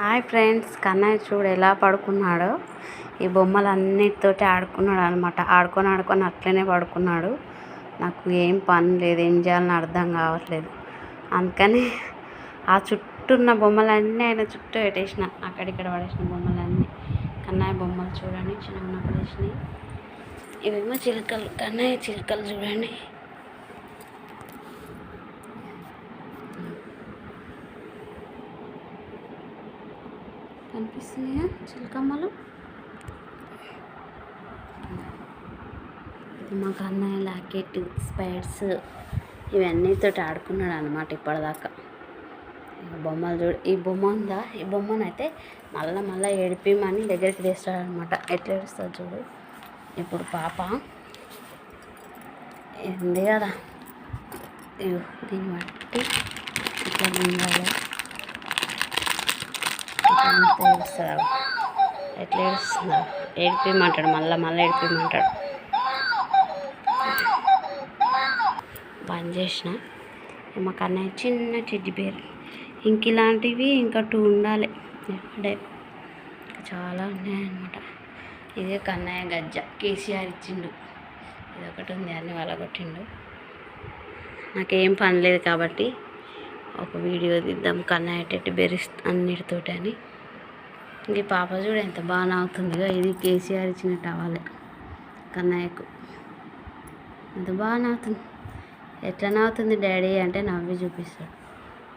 Hi friends Kannayya చూడు ఎలా పడుకున్నాడో. ఈ బొమ్మలన్నిటితోటి ఆడుకున్నాడు అనమాట ఆడుకొని ఆడుకొని అట్లనే పడుకున్నాడు. నాకు ఏం పని లేదు ఏం చేయాలని అర్థం కావట్లేదు. అందుకని ఆ చుట్టూ ఉన్న బొమ్మలన్నీ ఆయన చుట్టూ పెట్టేసిన. అక్కడిక్కడ పడేసిన బొమ్మలన్నీ. కన్నయ్య బొమ్మలు చూడండి చిన్న ఉన్నప్పుడు వేసినాయి. ఇవేమో చిలుకలు. కన్నయ్య చిలుకలు చూడండి. కనిపిస్తున్నాయా? చిలకమ్మలు? ఇది మా కన్నయ్య లాకెట్ స్పైడ్స్ ఇవన్నీతో ఆడుకున్నాడు అనమాట ఇప్పటిదాకా. బొమ్మలు చూడు ఈ బొమ్మ ఉందా? ఈ బొమ్మనైతే మళ్ళీ మళ్ళీ ఏడిపిమని దగ్గరికి తీస్తాడనమాట ఎట్లా ఏడుస్తుంది చూడు. ఇప్పుడు పాప ఉంది కదా? దీన్ని బట్టి ఇట్లా ఉండాలి. ఇట్లా ఏడుస్తాడు ఎట్లా ఏడుస్తున్నాడు ఏడిపిమంటాడు మళ్ళీ మళ్ళీ ఏడిపిమంటాడు. బంద్ చేసిన మా కన్నయ్య చిన్న చెడ్డి పేరు ఇంక ఇలాంటివి ఇంకా టూ ఉండాలి అంటే చాలా ఉన్నాయన్నమాట. ఇదే కన్నయ్య గజ్జ కేసీఆర్ ఇచ్చిండు. ఇది ఒకటి ఉంది అన్ని కొట్టిండు నాకేం పని లేదు కాబట్టి ఒక వీడియో తీద్దాం. కన్నయ్య టెట్టి బెరిస్ అన్నిటితోటి అని. ఈ పాప చూడు ఎంత బాగా నవ్వుతుందిగా ఇది కేసీఆర్ ఇచ్చిన టవాలే. కన్నయ్యకు. ఎంత బాగా నవ్వుతుంది ఎట్లా నవ్వుతుంది డాడీ అంటే నవ్వి చూపిస్తాడు.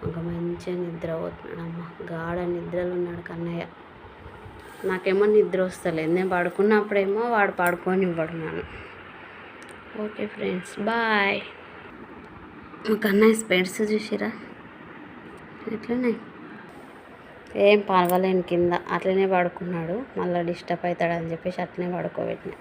ఒక మంచిగా నిద్ర పోతున్నాడు అమ్మ. గాఢ నిద్రలో ఉన్నాడు కన్నయ్య. నాకేమో నిద్ర వస్తలేదు. నేను పడుకున్నప్పుడేమో వాడు పడుకొని ఇవ్వడున్నాను ఓకే ఫ్రెండ్స్ బాయ్. మా కన్నయ్య స్పెడ్స్ చూసిరా? ఎట్లున్నాయి? ఏం పర్వాలేని కింద అట్లనే పడుకున్నాడు. మళ్ళీ డిస్టర్బ్ అవుతాడని చెప్పేసి అట్లనే పడుకోబెట్టిన.